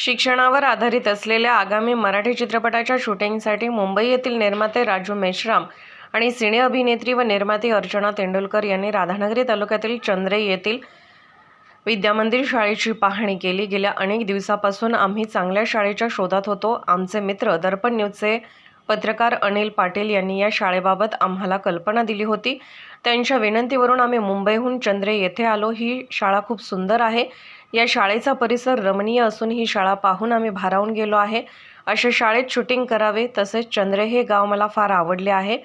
शिक्षणावर आधारित असलेल्या आगामी मराठी चित्रपटाच्या शूटिंगसाठी मुंबई येथील निर्माते राजू मेश्राम आणि सिने अभिनेत्री व निर्माती अर्चना तेंडुलकर यांनी राधानगरी तालुक्यातील चंद्रे येथील विद्यामंदिर शाळेची पाहणी केली. गेल्या अनेक दिवसापासून आम्ही चांगल्या शाळेच्या शोधात होतो. आमचे मित्र दर्पण न्यूजचे पत्रकार अनिल पाटील यांनी या शाळेबाबत आम्हाला कल्पना दिली होती. त्यांच्या विनंतीवरून आम्ही मुंबईहून चंद्रे येथे आलो. ही शाळा खूप सुंदर आहे. या शाळेचा परिसर रमणीय असून ही शाळा पाहून आम्ही भारावून गेलो आहे. अशा शाळेत शूटिंग करावे तसेच चंद्रे हे गाव मला फार आवडले आहे.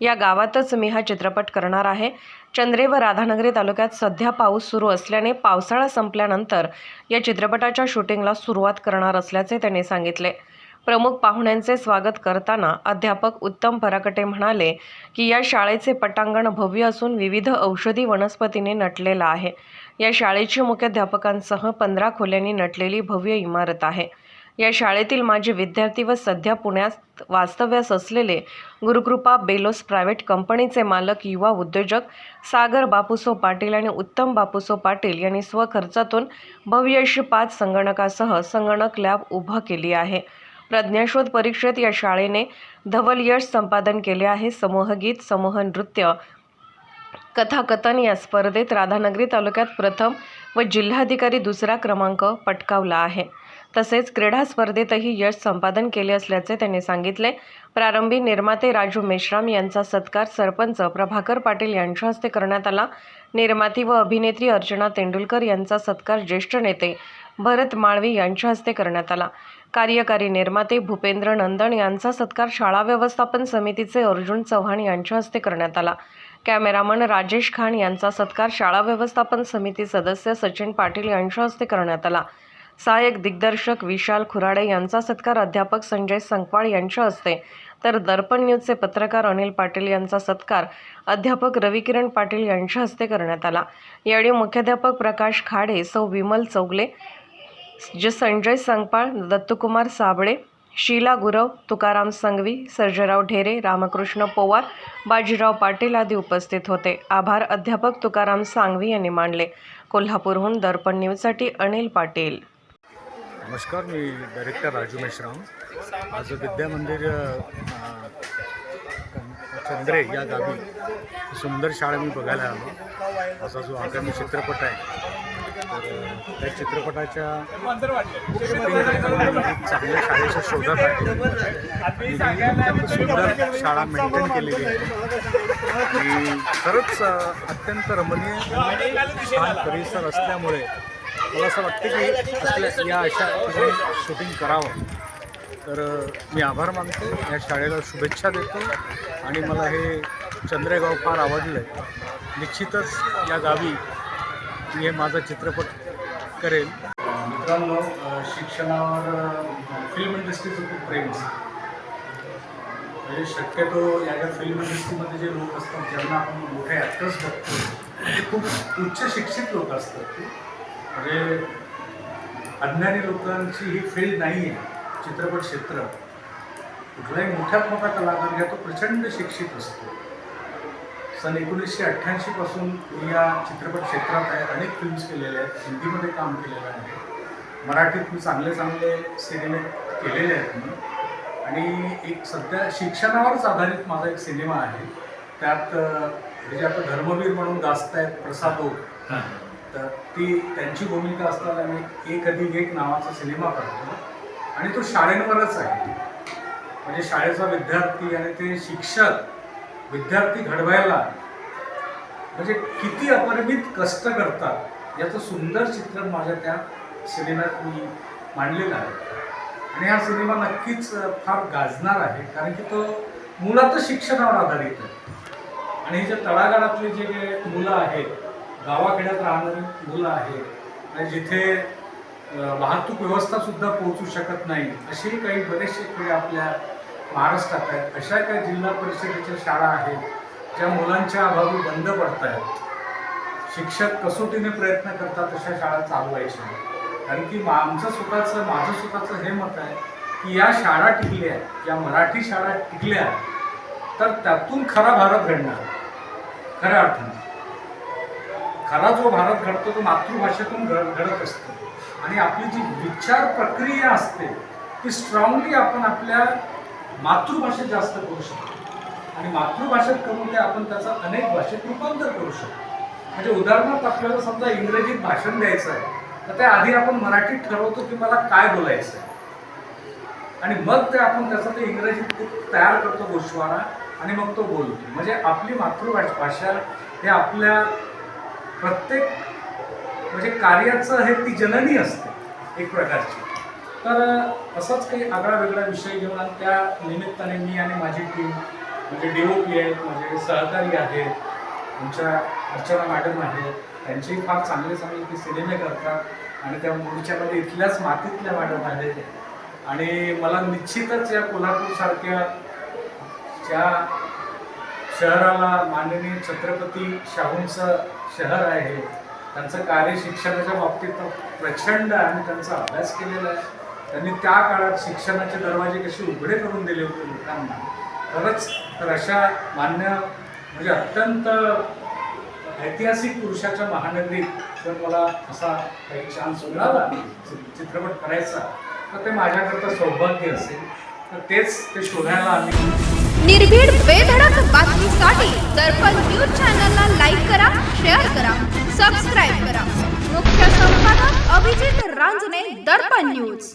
या गावातच मी हा चित्रपट करणार आहे. चंद्रे व राधानगरी तालुक्यात सध्या पाऊस सुरू असल्याने पावसाळा संपल्यानंतर या चित्रपटाच्या शूटिंगला सुरुवात करणार असल्याचे त्यांनी सांगितले. प्रमुख पाहुण्यांचे स्वागत करताना अध्यापक उत्तम पराकटे म्हणाले की या शाळेचे पटांगण भव्य असून विविध औषधी वनस्पतीने नटलेलं आहे. या शाळेची मुख्याध्यापकांसह पंधरा खोल्यांनी नटलेली भव्य इमारत आहे. या शाळेतील माझे विद्यार्थी व सध्या पुण्यात वास्तव्यास असलेले गुरुकृपा बेलोस प्रायव्हेट कंपनीचे मालक युवा उद्योजक सागर बापूसो पाटील आणि उत्तम बापूसो पाटील यांनी स्वखर्चातून भव्य अशी पाच संगणकासह संगणक लॅब उभा केली आहे. प्रज्ञाशोध परीक्षेत या शाळेने धवल यश संपादन केले आहे. समूहगीत समूह नृत्य कथाकथन या स्पर्धेत राधानगरी तालुक्यात प्रथम व जिल्हाधिकारी दुसरा क्रमांक पटकावला आहे. तसेच क्रीडा स्पर्धेतही यश संपादन केले असल्याचे त्यांनी सांगितले. प्रारंभी निर्माते राजू मेश्राम यांचा सत्कार सरपंच प्रभाकर पाटील यांच्या हस्ते करण्यात आला. निर्माती व अभिनेत्री अर्चना तेंडुलकर यांचा सत्कार ज्येष्ठ नेते भरत माळवी यांच्या हस्ते करण्यात आला. कार्यकारी निर्माते भूपेंद्र नंदन यांचा सत्कार शाळा व्यवस्थापन समितीचे अर्जुन चव्हाण यांच्या हस्ते करण्यात आला. कॅमेरामन राजेश खान यांचा सत्कार शाळा व्यवस्थापन समिती सदस्य सचिन पाटील यांच्या हस्ते करण्यात आला. सहाय्यक दिग्दर्शक विशाल खुराडे यांचा सत्कार अध्यापक संजय संकवाळ यांच्या हस्ते. तर दर्पण न्यूजचे पत्रकार अनिल पाटील यांचा सत्कार अध्यापक रविकिरण पाटील यांच्या हस्ते करण्यात आला. यावेळी मुख्याध्यापक प्रकाश खाडे सौ विमल चौगले जे संजय संकपाळ दत्तकुमार साबळे शीला गुरव तुकाराम संघवी सर्जराव ढेरे रामकृष्ण पोवार बाजीराव पाटील आदी उपस्थित होते. आभार अध्यापक तुकाराम सांगवी यांनी मानले. कोल्हापूरहून दर्पण न्यूजसाठी अनिल पाटील. नमस्कार मी डायरेक्टर राजू मेश्राम. आज विद्यामंदिर चंद्रे या गावी सुंदर शाळा मी बघायला आलो. असा जो आगामी चित्रपट आहे त्या चित्रपटाच्या चांगल्या शाळेच्या शोधात आहे सुंदर शाळा मेंटेन केलेली आहे. आणि खरंच अत्यंत रमणीय छान परिसर असल्यामुळे मला असं वाटतं की आपल्या या अशा ठिकाणी शूटिंग करावं. तर मी आभार मानतो. या शाळेला शुभेच्छा देतो. आणि मला हे चंद्रेगाव फार आवडलं आहे निश्चितच या गावी मी हे माझा चित्रपट करेल. मित्रांनो शिक्षणावर फिल्म इंडस्ट्रीचं खूप प्रेम असतं. म्हणजे शक्यतो या ज्या फिल्म इंडस्ट्रीमध्ये जे लोक असतात ज्यांना आपण मोठे ॲक्टर्स बघतो ते खूप उच्च शिक्षित लोक असतात. म्हणजे अज्ञानी लोकांची ही फील्ड नाही आहे चित्रपट क्षेत्र. कुठलाही मोठ्यात मोठा कलाकार घ्या तो प्रचंड शिक्षित असतो. सन एकोणीसशे अठ्ठ्याऐंशीपासून मी या चित्रपट क्षेत्रात आहे अनेक फिल्म्स केलेल्या आहेत हिंदीमध्ये काम केलेलं आहे. मराठीत मी चांगले चांगले सिनेमे केलेले आहेत मी आणि एक सध्या शिक्षणावरच आधारित माझा एक सिनेमा आहे. त्यात अं, हे जे आता धर्मवीर म्हणून गाजत आहेत प्रसादो तर ती त्यांची भूमिका असताना मी एक अधिक एक नावाचा सिनेमा करतो आणि तो शाळेंवरच आहे. म्हणजे शाळेचा विद्यार्थी आणि ते शिक्षक विद्यार्थी घडवायला. म्हणजे किती अपरिमित कष्ट करतात. याचं सुंदर चित्रण माझ्या त्या सिनेमात मी मांडलेलं आहे. आणि हा सिनेमा नक्कीच फार गाजणार आहे. कारण की तो मुळातच शिक्षणावर आधारित आहे. आणि हे जे तळागाळातले जे मुलं आहेत गावाखेड्यात राहणारी मुलं आहेत आणि जिथे वाहतूक व्यवस्थासुद्धा पोहोचू शकत नाही असेही काही बरेचसे खेळ आपल्या महाराष्ट्रात आहेत अशा काही जिल्हा परिषदेच्या शाळा आहेत ज्या मुलांच्या अभावी बंद पडत आहेत. शिक्षक कसोटीने प्रयत्न करतात अशा शाळा चालवायच्या. कारण की मा- आमचं स्वतःचं माझं स्वतःचं हे मत आहे की या शाळा टिकल्या या मराठी शाळा टिकल्या तर त्यातून खरा भारत घडणार. खऱ्या अर्थाने. खरा जो भारत घडतो तो मातृभाषेतून घड घडत असतो. आणि आपली जी विचार प्रक्रिया असते ती स्ट्रॉंगली आपण आपल्या मातृभाषेत जास्त करू शकतो. आणि मातृभाषेत करून ते आपण त्याचा अनेक भाषेत रूपांतर करू शकतो. म्हणजे उदाहरणार्थ आपल्याला समजा इंग्रजीत भाषण द्यायचं आहे तर त्या आधी आपण मराठीत ठरवतो की मला काय बोलायचं आहे. आणि मग ते आपण त्याचं ते इंग्रजीत तयार करतो गोष्वारा आणि मग तो बोलतो. म्हणजे आपली मातृभाषा भाषा हे आपल्या प्रत्येक म्हणजे कार्याचं हे ती जननी असते एक प्रकारची. तर असाच काही आगळा वेगळा विषय घेऊन आणि त्या निमित्ताने मी आणि माझी टीम म्हणजे डी ओ पी आहेत माझे सहकारी आहेत आमच्या अर्चना मॅडम आहेत त्यांचेही फार चांगले चांगले ते सिनेमे करतात आणि त्या मूळच्यामध्ये इथल्याच मातीतल्या मॅडम आहेत. आणि मला निश्चितच या कोल्हापूरसारख्या ज्या शहराला माननीय छत्रपती शाहूंचं शहर आहे त्यांचं कार्य शिक्षणाच्या बाबतीत प्रचंड आणि त्यांचा अभ्यास केलेला आहे. त्यांनी त्या काळात शिक्षणाचे दरवाजे कसे उघडे करून दिले होते लोकांना. खरंच तर अशा मान्य म्हणजे अत्यंत ऐतिहासिक पुरुषाच्या महानगरीत जर मला असा काही चान्स मिळाला चित्रपट करायचा तर ते माझ्याकरता सौभाग्य असेल. तर तेच ते शोधायला आम्ही निर्भीड बेधडक बातमीसाठी दर्पण न्यूज चॅनलला लाईक करा शेअर करा सबस्क्राईब करा. मुख्य संपादक अभिजित रांजणे दर्पण न्यूज.